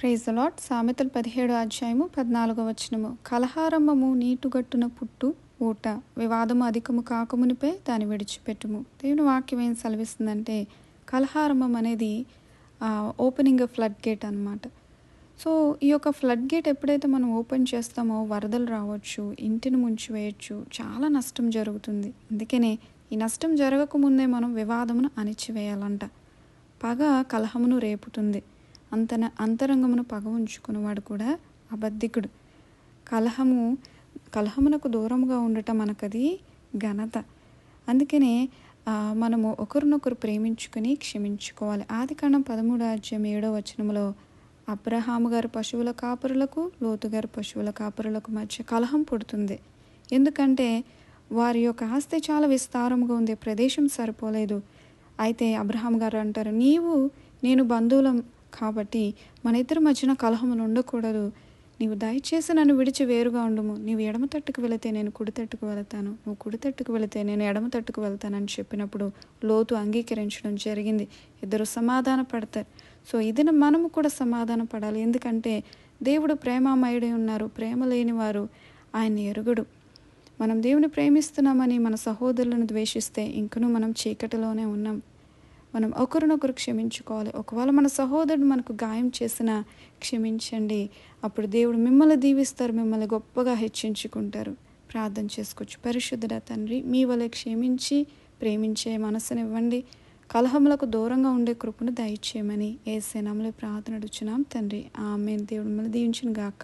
Praise lot సామెతలు పదిహేడు అధ్యాయము పద్నాలుగో వచనము. కలహారంభము నీటుగట్టున పుట్టు ఊట వివాదము అధికము కాకమునిపై దాన్ని విడిచిపెట్టుము. దేవుని వాక్యం ఏం సెలవిస్తుందంటే కలహారంభం అనేది ఓపెనింగ్ ఫ్లడ్ గేట్ అనమాట సో ఈ యొక్క ఫ్లడ్ గేట్ ఎప్పుడైతే మనం ఓపెన్ చేస్తామో వరదలు రావచ్చు ఇంటిని ముంచివేయచ్చు చాలా నష్టం జరుగుతుంది. అందుకనే ఈ నష్టం జరగకముందే మనం వివాదమును అణిచివేయాలంట. పగ కలహమును రేపుతుంది. అంతన అంతరంగమును పగ ఉంచుకున్నవాడు కూడా అబద్ధికుడు. కలహము కలహమునకు దూరంగా ఉండటం మనకది ఘనత. అందుకనే మనము ఒకరినొకరు ప్రేమించుకొని క్షమించుకోవాలి. ఆది కాండం పదమూడు అధ్యాయం ఏడో వచనములో అబ్రహాము గారి పశువుల కాపరులకు లోతు గారి పశువుల కాపరులకు మధ్య కలహం పుడుతుంది. ఎందుకంటే వారి యొక్క ఆస్తి చాలా విస్తారంగా ఉంది ప్రదేశం సరిపోలేదు. అయితే అబ్రహాం గారు అంటారు నీవు నేను బంధువులం కాబట్టి మన ఇద్దరి మధ్యన కలహములు ఉండకూడదు. నీవు దయచేసి నన్ను విడిచి వేరుగా ఉండుము. నీవు ఎడమ తట్టుకు వెళితే నేను కుడి తట్టుకు వెళతాను. నువ్వు కుడి తట్టుకు వెళితే నేను ఎడమ తట్టుకు వెళ్తానని చెప్పినప్పుడు లోతు అంగీకరించడం జరిగింది. ఇద్దరు సమాధాన పడతారు సో ఇది మనము కూడా సమాధాన పడాలి ఎందుకంటే దేవుడు ప్రేమామయుడై ఉన్నారు. ప్రేమ లేని వారు ఆయన ఎరుగుడు. మనం దేవుని ప్రేమిస్తున్నామని మన సహోదరులను ద్వేషిస్తే ఇంకనూ మనం చీకటిలోనే ఉన్నాం. మనం ఒకరినొకరు క్షమించుకోవాలి. ఒకవేళ మన సహోదరుడు మనకు గాయం చేసినా క్షమించండి. అప్పుడు దేవుడు మిమ్మల్ని దీవిస్తారు మిమ్మల్ని గొప్పగా హెచ్చించుకుంటారు. ప్రార్థన చేసుకోవచ్చు. పరిశుద్ధుడ తండ్రి మీ వలె క్షమించి ప్రేమించే మనసునివ్వండి. కలహములకు దూరంగా ఉండే కృపను దయచేయమని ఏ సేనములు ప్రార్థన అడుచున్నాం తండ్రి ఆమె దేవుడు మిమ్మల్ని దీవించిన గాక